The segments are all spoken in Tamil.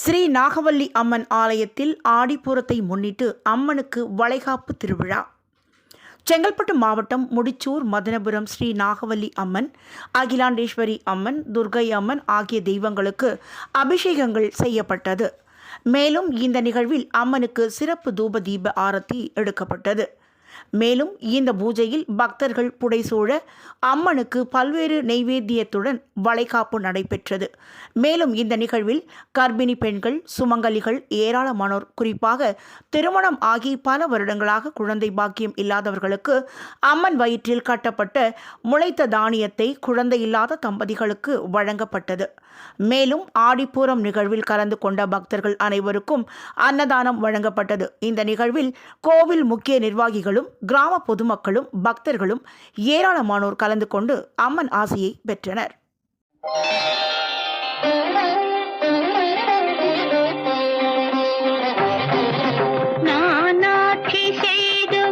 ஸ்ரீ நாகவல்லி அம்மன் ஆலயத்தில் ஆடிப்பூரத்தை முன்னிட்டு அம்மனுக்கு வளைகாப்பு திருவிழா. செங்கல்பட்டு மாவட்டம் முடிச்சூர் மதனபுரம் ஸ்ரீ நாகவல்லி அம்மன் அகிலாண்டேஸ்வரி அம்மன் துர்கை அம்மன் ஆகிய தெய்வங்களுக்கு அபிஷேகங்கள் செய்யப்பட்டது. மேலும் இந்த நிகழ்வில் அம்மனுக்கு சிறப்பு தூப தீப ஆரத்தி எடுக்கப்பட்டது. மேலும் இந்த பூஜையில் பக்தர்கள் புடைசூழ அம்மனுக்கு பல்வேறு நெய்வேத்தியத்துடன் வளைகாப்பு நடைபெற்றது. மேலும் இந்த நிகழ்வில் கர்ப்பிணி பெண்கள் சுமங்கலிகள் ஏராளமானோர் குறிப்பாக திருமணம் ஆகி பல வருடங்களாக குழந்தை பாக்கியம் இல்லாதவர்களுக்கு அம்மன் வயிற்றில் கட்டப்பட்ட முளைத்த தானியத்தை குழந்தை இல்லாத தம்பதிகளுக்கு வழங்கப்பட்டது. மேலும் ஆடிப்பூரம் நிகழ்வில் கலந்து கொண்ட பக்தர்கள் அனைவருக்கும் அன்னதானம் வழங்கப்பட்டது. இந்த நிகழ்வில் கோவில் முக்கிய நிர்வாகிகள் நிர்வாகிகளும் கிராம பொதுமக்களும் பக்தர்களும் ஏராளமானோர் கலந்து கொண்டு அம்மன் ஆசையை பெற்றனர்.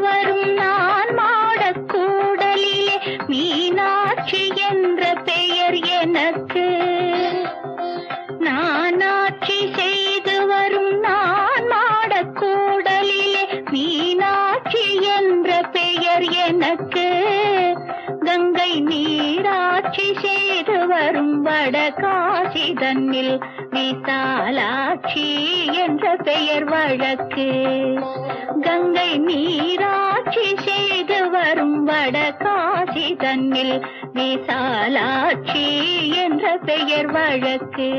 வரும் நான் மாடக் என்ற பெயர் எனக்கு. நானாட்சி செய் எனக்கு கங்கை நீராட்சி செய்து வரும் வட காசி தன்னில் விசாலாட்சி என்ற பெயர் வழக்கு. கங்கை நீராட்சி செய்து வரும் வட காசி தன்னில் விசாலாட்சி என்ற பெயர் வழக்கு.